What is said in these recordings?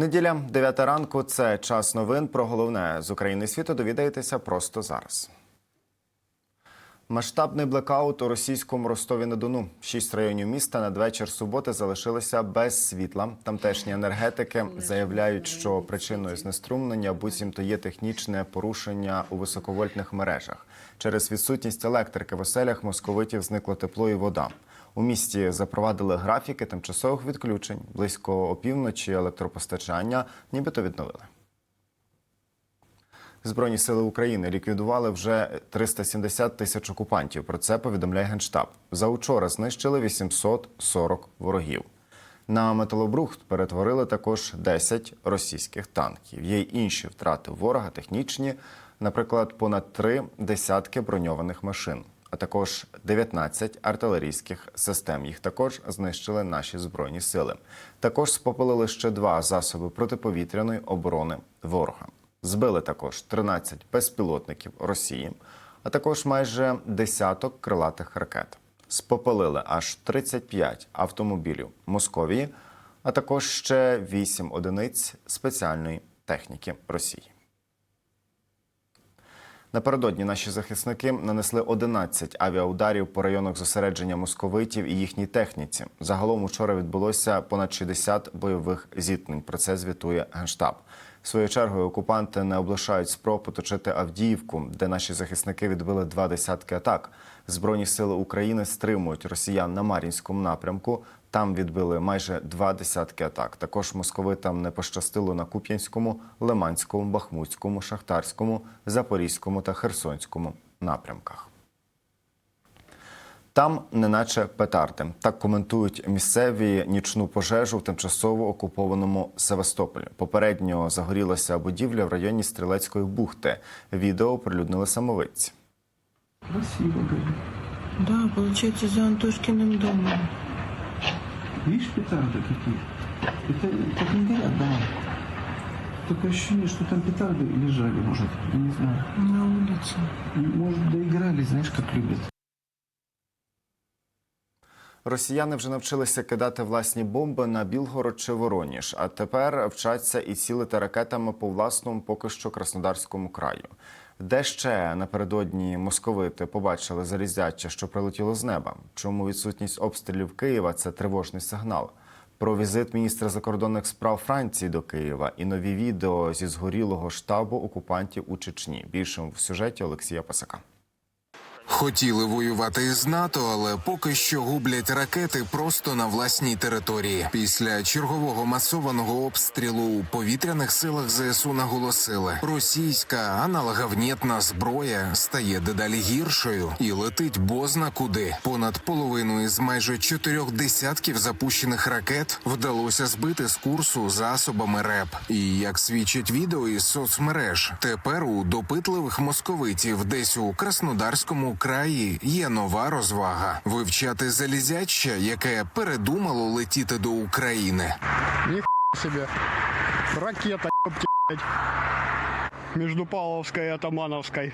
Неділя, 9 ранку. Це час новин. Про головне з України світу довідаєтеся просто зараз. Масштабний блекаут у російському Ростові на Дону. Шість районів міста надвечір суботи залишилися без світла. Тамтешні енергетики заявляють, що причиною знеструмлення буцімто є технічне порушення у високовольтних мережах. Через відсутність електрики в оселях московитів зникло тепло і вода. У місті запровадили графіки тимчасових відключень. Близько опівночі електропостачання нібито відновили. Збройні сили України ліквідували вже 370 тисяч окупантів. Про це повідомляє генштаб. За учора знищили 840 ворогів. На металобрухт перетворили також 10 російських танків. Є й інші втрати ворога технічні, наприклад, понад три десятки броньованих машин, а також 19 артилерійських систем. Їх також знищили наші збройні сили. Також спопилили ще два засоби протиповітряної оборони ворога. Збили також 13 безпілотників Росії, а також майже десяток крилатих ракет. Спопалили аж 35 автомобілів Московії, а також ще 8 одиниць спеціальної техніки Росії. Напередодні наші захисники нанесли 11 авіаударів по районах зосередження московитів і їхній техніці. Загалом учора відбулося понад 60 бойових зіткнень. Про це звітує генштаб. Своєю чергою окупанти не облишають спроб оточити Авдіївку, де наші захисники відбили два десятки атак. Збройні сили України стримують росіян на Мар'їнському напрямку. Там відбили майже два десятки атак. Також московитам не пощастило на Куп'янському, Лиманському, Бахмутському, Шахтарському, Запорізькому та Херсонському напрямках. Там неначе петарди. Так коментують місцеві нічну пожежу в тимчасово окупованому Севастополі. Попередньо загорілася будівля в районі Стрілецької бухти. Відео оприлюднили самовидці. Красиво горит. Да, получается, за Антошкиным домом. Видишь, петарды какие? Это так не горят дома. Такое ощущение, что там петарды лежали, может, я не знаю. На улице. Может, доигрались, знаешь, как любят. Росіяни вже навчилися кидати власні бомби на Білгород чи Вороніж, а тепер вчаться і цілити ракетами по власному поки що Краснодарському краю. Де ще напередодні московити побачили залізяче, що прилетіло з неба? Чому відсутність обстрілів Києва це тривожний сигнал? Про візит міністра закордонних справ Франції до Києва і нові відео зі згорілого штабу окупантів у Чечні. Більше в сюжеті Олексія Пасака. Хотіли воювати із НАТО, але поки що гублять ракети просто на власній території. Після чергового масованого обстрілу у повітряних силах ЗСУ наголосили, російська аналоговнєтна зброя стає дедалі гіршою і летить бозна куди. Понад половину із майже чотирьох десятків запущених ракет вдалося збити з курсу засобами РЕП. І як свідчить відео із соцмереж, тепер у допитливих московитів десь у Краснодарському краї є нова розвага вивчати залізяче, яке передумало летіти до України. себе. Ракета, блядь. Между Павловской и Атамановской.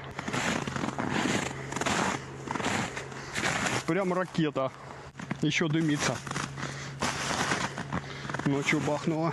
Прям ракета. Еще дымится. Ночью бахнула.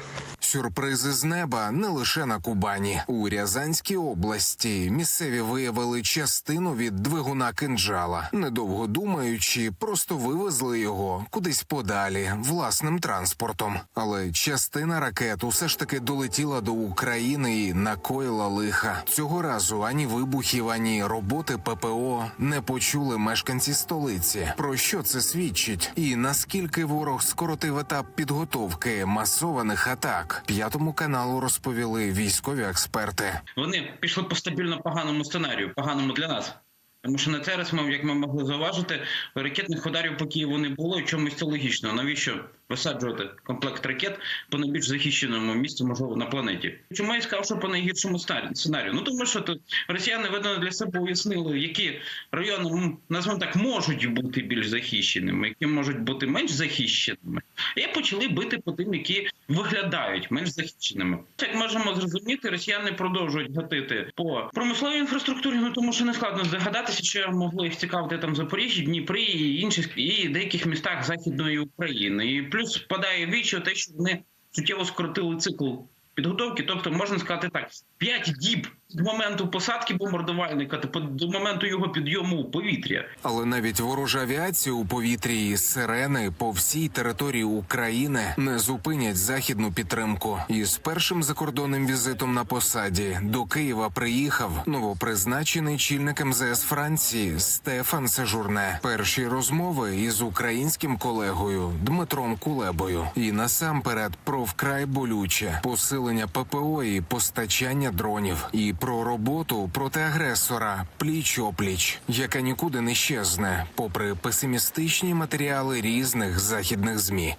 Сюрпризи з неба не лише на Кубані. У Рязанській області місцеві виявили частину від двигуна кинджала. Недовго думаючи, просто вивезли його кудись подалі власним транспортом. Але частина ракет усе ж таки долетіла до України і накоїла лиха. Цього разу ані вибухів, ані роботи ППО не почули мешканці столиці. Про що це свідчить? І наскільки ворог скоротив етап підготовки масованих атак? П'ятому каналу розповіли військові експерти. Вони пішли по стабільно поганому сценарію, поганому для нас. Тому що на зараз раз ми, як ми могли зауважити, ракетних ударів по Києву не було і чомусь це логічно. Навіщо висаджувати комплект ракет по найбільш захищеному місці, можливо, на планеті? Чому я сказав, що по найгіршому сценарію? Ну тому що тут росіяни видно для себе уяснили, які райони назвемо так можуть бути більш захищеними, які можуть бути менш захищеними, і почали бити по тим, які виглядають менш захищеними. Як можемо зрозуміти, росіяни продовжують гатити по промисловій інфраструктурі, ну тому що не складно здогадатися, що могло їх цікавити там Запоріжжі, Дніпрі і інших і деяких містах Західної України. І плюс впадає в вічі те, що вони суттєво скоротили цикл підготовки. Тобто, можна сказати так: 5 діб з моменту посадки бомбардувальника до моменту його підйому у повітря. Але навіть ворожа авіація у повітрі і сирени по всій території України не зупинять західну підтримку. І з першим закордонним візитом на посаді до Києва приїхав новопризначений чільник МЗС Франції Стефан Сежурне. Перші розмови із українським колегою Дмитром Кулебою. І насамперед про вкрай болюче посилення ППО і постачання дронів, і про роботу проти агресора пліч опліч, яка нікуди не щезне, попри песимістичні матеріали різних західних змі.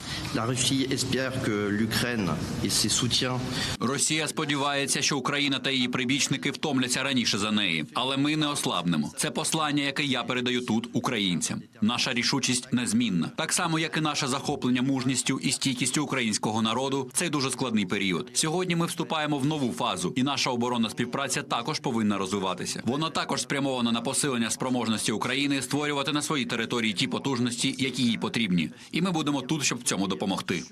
Росія сподівається, що Україна та її прибічники втомляться раніше за неї, але ми не ослабнемо. Це послання, яке я передаю тут українцям. Наша рішучість незмінна, так само як і наше захоплення мужністю і стійкістю українського народу. Цей дуже складний період. Сьогодні ми вступаємо в нову фазу, і наша оборонна співпраця також повинна розвиватися. Воно також спрямовано на посилення спроможності України створювати на своїй території ті потужності, які їй потрібні, і ми будемо тут, щоб в цьому допомогти.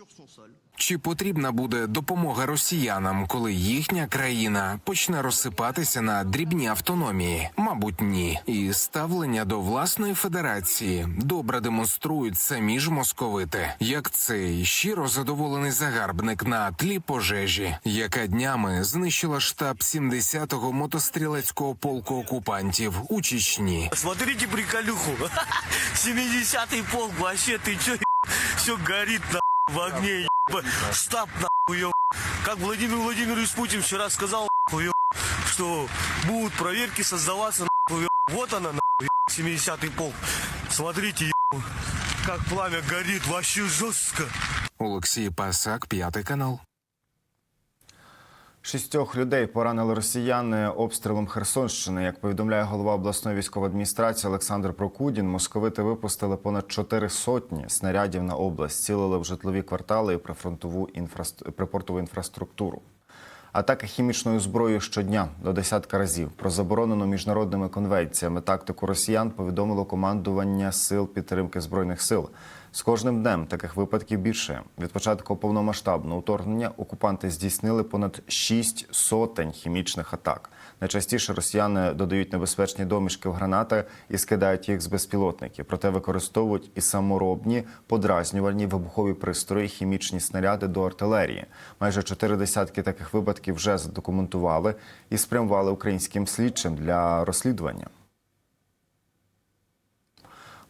Чи потрібна буде допомога росіянам, коли їхня країна почне розсипатися на дрібні автономії? Мабуть, ні. І ставлення до власної федерації добре демонструють самі ж московити, як цей щиро задоволений загарбник на тлі пожежі, яка днями знищила штаб 70-го мотострілецького полку окупантів у Чечні. Смотрите приколюху. 70-й полк, вообще, ты чё, все горит на в огне, еб. Стаб нахуй, еб. Как Владимир Владимирович Путин вчера сказал, нахуй, еб, что будут проверки создаваться, нахуй, еб. Вот она, нахуй, еб, 70-й полк. Смотрите, еб, как пламя горит, вообще жестко. Олексій Пасак, п'ятий канал. Шістьох людей поранили росіяни обстрілом Херсонщини. Як повідомляє голова обласної військової адміністрації Олександр Прокудін, московити випустили понад чотири сотні снарядів на область, цілили в житлові квартали і прифронтову інфраст... припортову інфраструктуру. Атаки хімічною зброєю щодня до десятка разів. Про заборонену міжнародними конвенціями тактику росіян повідомило командування сил підтримки збройних сил. З кожним днем таких випадків більше. Від початку повномасштабного вторгнення окупанти здійснили понад шість сотень хімічних атак. Найчастіше росіяни додають небезпечні домішки в гранати і скидають їх з безпілотників. Проте використовують і саморобні подразнювальні вибухові пристрої, хімічні снаряди до артилерії. Майже чотири десятки таких випадків вже задокументували і спрямували українським слідчим для розслідування.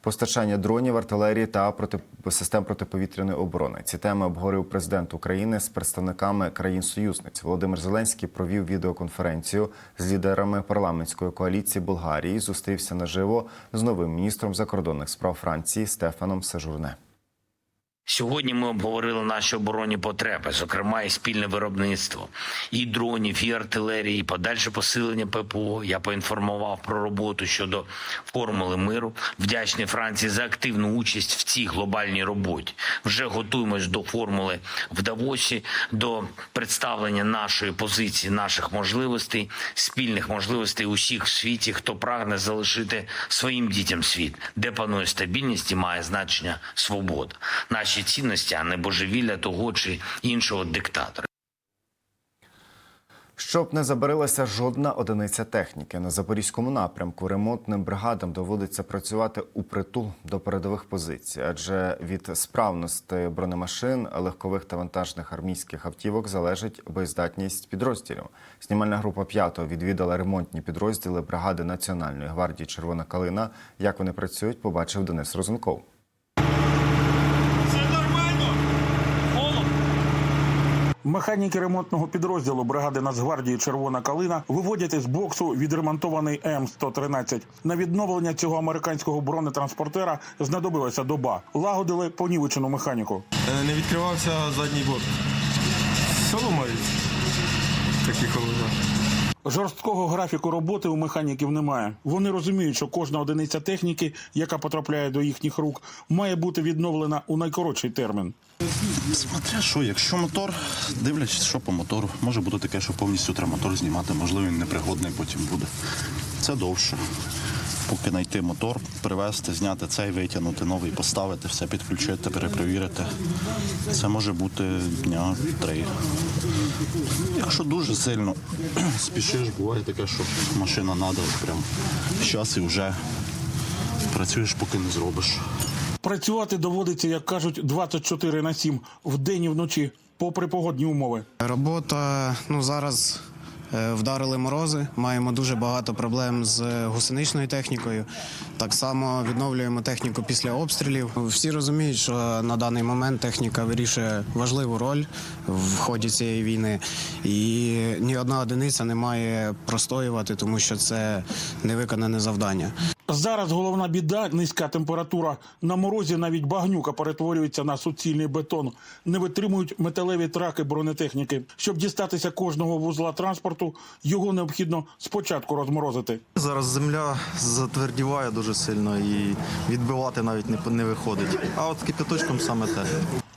Постачання дронів, артилерії та проти... систем протиповітряної оборони. Ці теми обговорив президент України з представниками країн-союзниць. Володимир Зеленський провів відеоконференцію з лідерами парламентської коаліції Болгарії. Зустрівся наживо з новим міністром закордонних справ Франції Стефаном Сежурне. Сьогодні ми обговорили наші оборонні потреби, зокрема і спільне виробництво і дронів, і артилерії, і подальше посилення ППО. Я поінформував про роботу щодо формули миру. Вдячний Франції за активну участь в цій глобальній роботі. Вже готуємось до формули в Давосі, до представлення нашої позиції, наших можливостей, спільних можливостей усіх в світі, хто прагне залишити своїм дітям світ, де панує стабільність і має значення свобода. Наші цінності, а не божевілля того чи іншого диктатора. Щоб не забарилася жодна одиниця техніки на запорізькому напрямку, ремонтним бригадам доводиться працювати у притул до передових позицій, адже від справності бронемашин, легкових та вантажних армійських автівок залежить боєздатність підрозділів. Знімальна група п'ятого відвідала ремонтні підрозділи бригади Національної гвардії Червона калина. Як вони працюють, побачив Денис Розенков. Механіки ремонтного підрозділу бригади Нацгвардії Червона калина виводять із боксу відремонтований М113. На відновлення цього американського бронетранспортера знадобилася доба. Лагодили понівечену механіку. Не відкривався задній борт. Соломають. Такі холода. Жорсткого графіку роботи у механіків немає. Вони розуміють, що кожна одиниця техніки, яка потрапляє до їхніх рук, має бути відновлена у найкоротший термін. Смотря що, якщо мотор, дивлячись, що по мотору, може бути таке, що повністю треба мотор знімати, можливо, він непригодний потім буде. Це довше. Поки знайти мотор, привезти, зняти цей, витягнути новий, поставити, все підключити, перепровірити. Це може бути дня три. Якщо дуже сильно спішиш, буває таке, що машина треба, прям час і вже працюєш, поки не зробиш. Працювати доводиться, як кажуть, 24 на 7, вдень і вночі, попри погодні умови. Робота ну зараз вдарили морози. Маємо дуже багато проблем з гусеничною технікою. Так само відновлюємо техніку після обстрілів. Всі розуміють, що на даний момент техніка вирішує важливу роль в ході цієї війни, і ні одна одиниця не має простоювати, тому що це невиконане завдання. Зараз головна біда низька температура. На морозі навіть багнюка перетворюється на суцільний бетон. Не витримують металеві траки бронетехніки. Щоб дістатися кожного вузла транспорту, його необхідно спочатку розморозити. Зараз земля затвердіває дуже сильно і відбивати навіть не, не виходить. А от кипяточком саме те.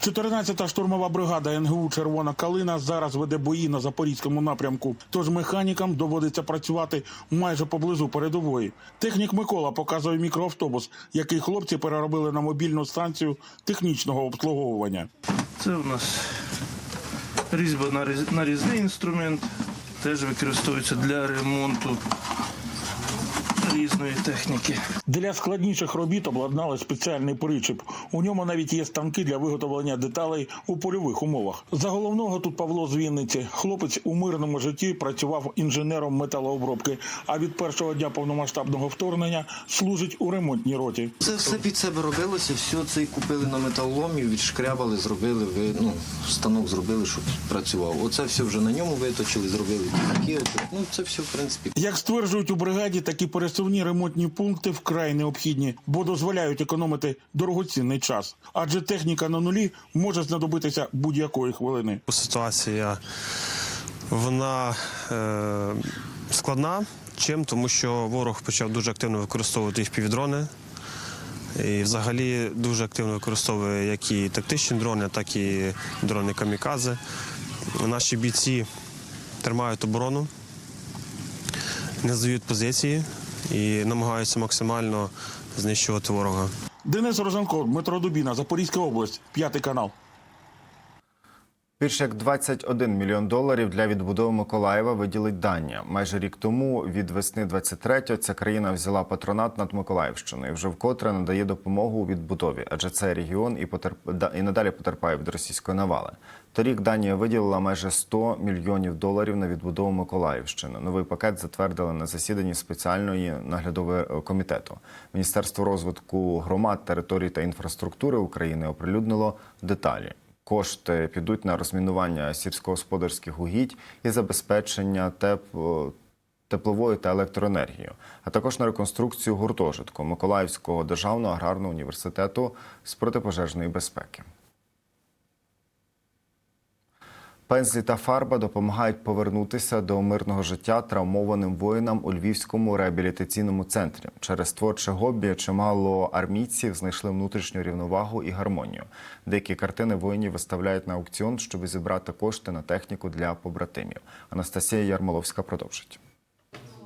14-та штурмова бригада НГУ Червона калина зараз веде бої на запорізькому напрямку. Тож механікам доводиться працювати майже поблизу передової. Технік Микола показує мікроавтобус, який хлопці переробили на мобільну станцію технічного обслуговування. Це у нас різьба наріз- нарізний інструмент, теж використовується для ремонту різної техніки. Для складніших робіт обладнали спеціальний причіп. У ньому навіть є станки для виготовлення деталей у польових умовах. За головного тут Павло з Вінниці. Хлопець у мирному житті працював інженером металообробки. А від першого дня повномасштабного вторгнення служить у ремонтній роті. Це все під себе робилося, все це і купили на металоломі, відшкрябали, зробили, ви, ну, станок зробили, щоб працював. Оце все вже на ньому виточили, зробили такі. Ну, це все, в принципі, Як стверджують у бригаді, такі пересувні ремонтні пункти вкрай необхідні, бо дозволяють економити дорогоцінний час. Адже техніка на нулі може знадобитися будь-якої хвилини. Ситуація вона е, складна. Чим? Тому що ворог почав дуже активно використовувати впівдрони. І взагалі дуже активно використовує як і тактичні дрони, так і дрони камікадзе. Наші бійці тримають оборону, не здають позиції і намагаються максимально знищувати ворога. Денис Розенко, Дмитро Дубіна, Запорізька область, п'ятий канал. Більше як 21 мільйон доларів для відбудови Миколаєва виділить Данія. Майже рік тому, від весни 23-го, ця країна взяла патронат над Миколаївщиною. і Вже вкотре надає допомогу у відбудові, адже цей регіон і потерп... і надалі потерпає від російської навали. Торік Данія виділила майже 100 мільйонів доларів на відбудову Миколаївщини. Новий пакет затвердили на засіданні спеціальної наглядової е, комітету. Міністерство розвитку громад, територій та інфраструктури України оприлюднило деталі. Кошти підуть на розмінування сільськогосподарських угідь і забезпечення теп- тепловою та електроенергією, а також на реконструкцію гуртожитку Миколаївського державного аграрного університету з протипожежної безпеки. Пензлі та фарба допомагають повернутися до мирного життя травмованим воїнам у Львівському реабілітаційному центрі. Через творче гобі чимало армійців знайшли внутрішню рівновагу і гармонію. Деякі картини воїнів виставляють на аукціон, щоб зібрати кошти на техніку для побратимів. Анастасія Ярмоловська продовжить.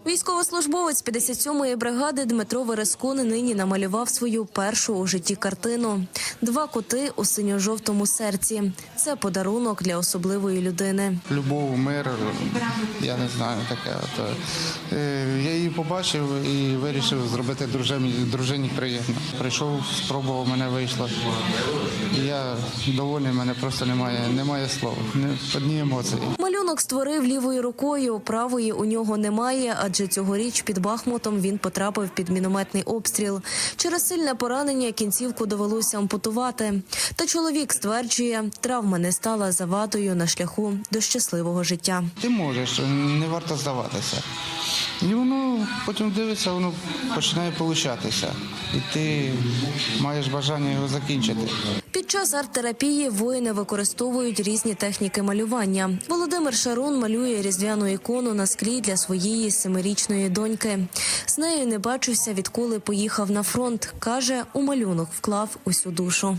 Військовослужбовець 57-ї бригади Дмитро Верескун нині намалював свою першу у житті картину. Два коти у синьо-жовтому серці. Це подарунок для особливої людини. Любов, мир, я не знаю таке. От, е, я її побачив і вирішив зробити дружині, дружині приємно. Прийшов, спробував, мене вийшло. Я довольний, мене просто немає, немає слов, не, одні емоції. Малюнок створив лівою рукою, правої у нього немає, адже цьогоріч під Бахмутом він потрапив під мінометний обстріл. Через сильне поранення кінцівку довелося ампутувати. Та чоловік стверджує, травма не стала завадою на шляху до щасливого життя. Ти можеш, не варто здаватися. І воно потім дивиться, воно починає получатися. І ти маєш бажання його закінчити. Під час арт-терапії воїни використовують різні техніки малювання. Володимир Шарун малює різдвяну ікону на склі для своєї семирічної доньки. З нею не бачився, відколи поїхав на фронт. каже, у малюнок вклав усю душу.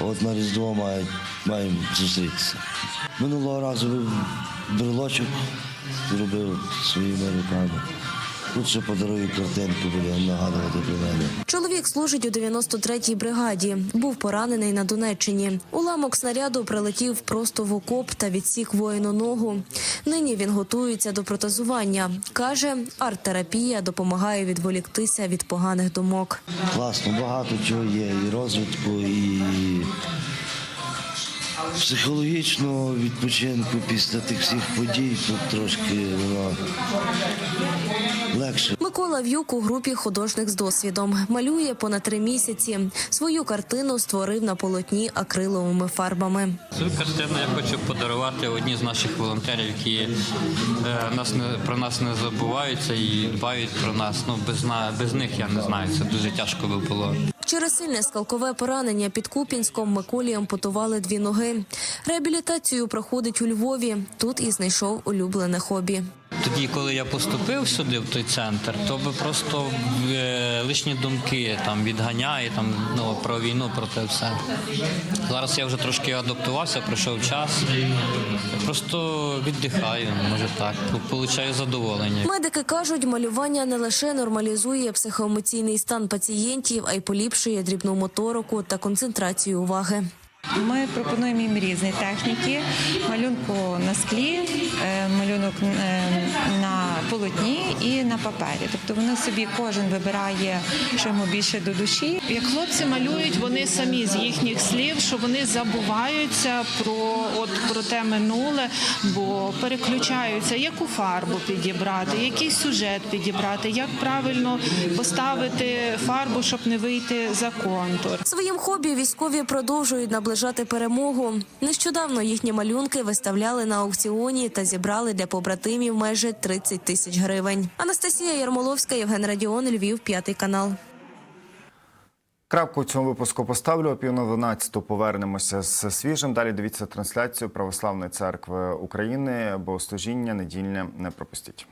От на Різдво маємо зустрітися. Минулого разу брелочок зробив своїми руками. Лучше подарую картинку, буде нагадувати про мене. Чоловік служить у 93-й бригаді. Був поранений на Донеччині. Уламок снаряду прилетів просто в окоп та відсік воїну ногу. Нині він готується до протезування. Каже, арт-терапія допомагає відволіктися від поганих думок. Класно, багато чого є. І розвитку, і психологічного відпочинку після тих всіх подій. Тут трошки воно легше. Микола В'юк у групі художник з досвідом малює понад три місяці. Свою картину створив на полотні акриловими фарбами. Цю картину я хочу подарувати одній з наших волонтерів, які е, нас не про нас не забуваються і дбають про нас. Ну без на без них я не знаю. Це дуже тяжко би було. Через сильне скалкове поранення під Купінськом Миколі ампутували дві ноги. Реабілітацію проходить у Львові. Тут і знайшов улюблене хобі. Тоді, коли я поступив сюди, в той центр, то би просто е, лишні думки там відганяє там ну про війну, про те все. Зараз я вже трошки адаптувався, пройшов час. Просто віддихаю, може так, получаю задоволення. Медики кажуть, малювання не лише нормалізує психоемоційний стан пацієнтів, а й поліпшує дрібну моторику та концентрацію уваги. Ми пропонуємо їм різні техніки: малюнку на склі, е, малюнок е, на полотні і на папері. Тобто вони собі кожен вибирає, що йому більше до душі. Як хлопці малюють, вони самі з їхніх слів, що вони забуваються про от про те минуле, бо переключаються, яку фарбу підібрати, який сюжет підібрати, як правильно поставити фарбу, щоб не вийти за контур. Своїм хобі військові продовжують наближати перемогу. Нещодавно їхні малюнки виставляли на аукціоні та зібрали для побратимів майже 30 тисяч гривень. Анастасія Ярмоловська, Євген Радіон, Львів, п'ятий канал. Крапку у цьому випуску поставлю. О пів на 12 повернемося з свіжим. Далі дивіться трансляцію Православної церкви України. Богослужіння недільне не пропустіть.